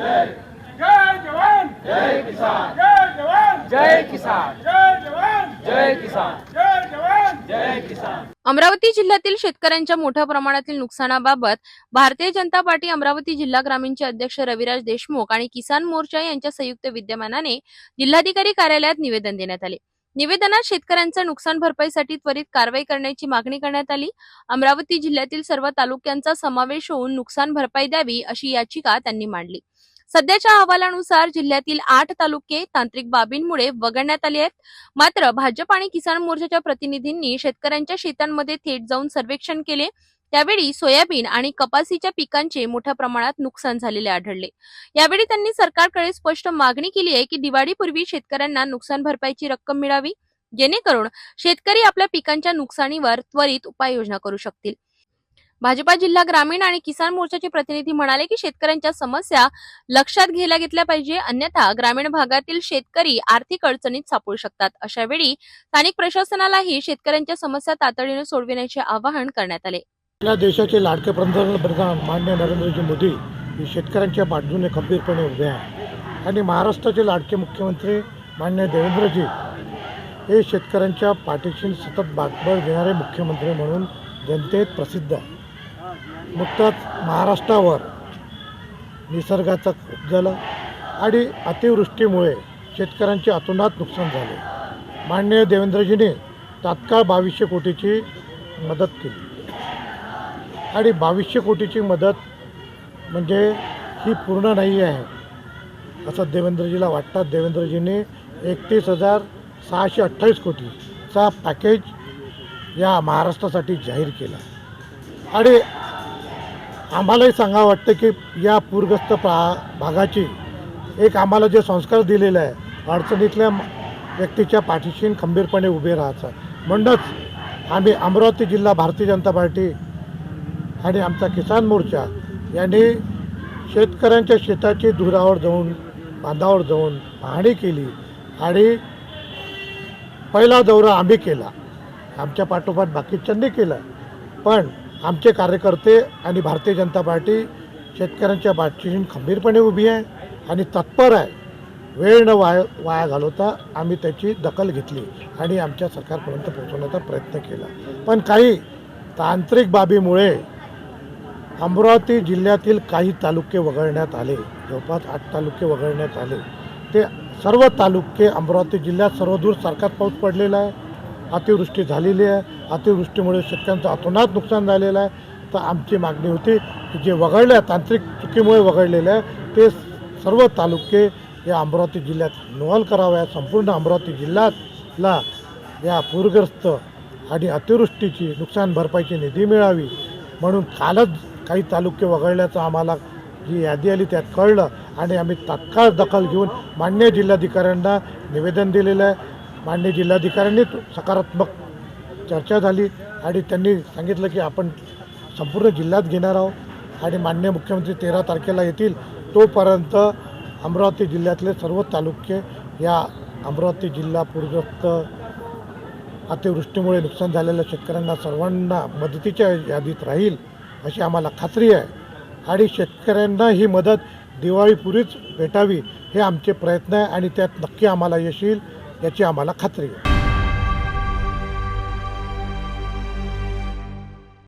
जय जवान। जय किसान। जय जवान। जय किसान। जय जवान। जय किसान। जय जवान। जय किसान। अमरावती जिल्ह्यातील शेतकऱ्यांच्या मोठ्या प्रमाणातील नुकसानाबाबत भारतीय जनता पार्टी अमरावती जिल्हा ग्रामीणचे अध्यक्ष रविराज देशमुख आणि किसान मोर्चा यांच्या संयुक्त विद्यमानाने जिल्हाधिकारी कार्यालयात निवेदन देण्यात आले. निवेदनात शेतकऱ्यांचं नुकसान भरपाईसाठी त्वरित कारवाई करण्याची मागणी करण्यात आली. अमरावती जिल्ह्यातील सर्व तालुक्यांचा समावेश होऊन नुकसान भरपाई द्यावी अशी याचिका त्यांनी मांडली. सध्याच्या अहवालानुसार जिल्ह्यातील आठ तालुके तांत्रिक बाबींमुळे वगळण्यात आले आहेत. मात्र भाजप आणि किसान मोर्चाच्या प्रतिनिधींनी शेतकऱ्यांच्या शेतांमध्ये थेट जाऊन सर्वेक्षण केले. त्यावेळी सोयाबीन आणि कपासीच्या पिकांचे मोठ्या प्रमाणात नुकसान झालेले आढळले. यावेळी त्यांनी सरकारकडे स्पष्ट मागणी केली आहे की दिवाळीपूर्वी शेतकऱ्यांना नुकसान भरपाईची रक्कम मिळावी. जेणेकरून शेतकरी आपल्या पिकांच्या नुकसानीवर त्वरित उपाययोजना करू शकतील. भाजपा जिल्हा ग्रामीण आणि किसान मोर्चाचे प्रतिनिधी म्हणाले की शेतकऱ्यांच्या समस्या लक्षात घ्यायला घेतल्या पाहिजे अन्यथा ग्रामीण भागातील शेतकरी आर्थिक अडचणीत सापडू शकतात. अशा वेळी स्थानिक प्रशासनालाही शेतकऱ्यांच्या समस्या तातडीने सोडविण्याचे आवाहन करण्यात आले. आपल्या देशाचे लाडके पंतप्रधान मान्य नरेंद्रजी मोदी हे शेतकऱ्यांच्या बाजूने खंबीरपणे उभे आहे आणि महाराष्ट्राचे लाडके मुख्यमंत्री मान्य देवेंद्रजी हे शेतकऱ्यांच्या पाठीशी सतत बाटबळ देणारे मुख्यमंत्री म्हणून जनतेत प्रसिद्ध आहे नुकताच महाराष्ट्रावर निसर्गाचा खूप झाला आणि अतिवृष्टीमुळे शेतकऱ्यांचे अतोनात नुकसान झाले. माननीय देवेंद्रजीने तात्काळ बावीसशे कोटीची मदत केली. आणि बावीसशे कोटीची मदत म्हणजे ही पूर्ण नाही आहे असं देवेंद्रजीला वाटतात देवेंद्रजीने एकतीस हजार सहाशे अठ्ठावीस कोटीचा पॅकेज या महाराष्ट्रासाठी जाहीर केला. आणि आम्हालाही सांगावं वाटतं की या पूरग्रस्त प्रा भागाची एक आम्हाला जे संस्कार दिलेला आहे अडचणीतल्या व्यक्तीच्या पाठीशी खंबीरपणे उभे राहायचं. म्हणूनच आम्ही अमरावती जिल्हा भारतीय जनता पार्टी आणि आमचा किसान मोर्चा यांनी शेतकऱ्यांच्या शेताची धुरावर जाऊन बांधावर जाऊन पाहणी केली आणि पहिला दौरा आम्ही केला. आमच्या पाठोपाठ बाकीच्यांनी केला. पण आमचे कार्यकर्ते आणि भारतीय जनता पार्टी शेतकऱ्यांच्या पाठीशी खंबीरपणे उभी आहे आणि तत्पर आहे. वेळ न वाया वाया घालवता आम्ही त्याची दखल घेतली आणि आमच्या सरकारपर्यंत पोहोचवण्याचा प्रयत्न केला. पण काही तांत्रिक बाबीमुळे अमरावती जिल्ह्यातील काही तालुके वगळण्यात आले. जवळपास आठ तालुके वगळण्यात आले. ते सर्व तालुके अमरावती जिल्ह्यात सर्वदूर सारखाच पाऊस पडलेला आहे. अतिवृष्टी झालेली आहे. अतिवृष्टीमुळे शेतकऱ्यांचं अतोनात नुकसान झालेलं आहे. तर आमची मागणी होती की जे वगळलं आहे, तांत्रिक चुकीमुळे वगळलेले आहे ते सर्व तालुके या अमरावती जिल्ह्यात इन्व्हॉल्व कराव्या संपूर्ण अमरावती जिल्ह्यातला या पूरग्रस्त आणि अतिवृष्टीची नुकसान भरपाईची निधी मिळावी. म्हणून कालच काही तालुके वगळल्याचं आम्हाला जी यादी आली त्यात कळलं आणि आम्ही तात्काळ दखल घेऊन मान्य जिल्हाधिकाऱ्यांना निवेदन दिलेलं आहे. मान्य जिल्हाधिकाऱ्यांनी सकारात्मक चर्चा झाली आणि त्यांनी सांगितलं की आपण संपूर्ण जिल्ह्यात घेणार आहोत आणि मान्य मुख्यमंत्री तेरा तारखेला येतील तोपर्यंत अमरावती जिल्ह्यातले सर्व तालुके या अमरावती जिल्हा पूरग्रस्त अतिवृष्टीमुळे नुकसान झालेल्या शेतकऱ्यांना सर्वांना मदतीच्या यादीत राहील अशी आम्हाला खात्री आहे. आणि शेतकऱ्यांना ही मदत दिवाळीपूर्वीच भेटावी हे आमचे प्रयत्न आहे आणि त्यात नक्की आम्हाला यश येईल याची आम्हाला खात्री आहे.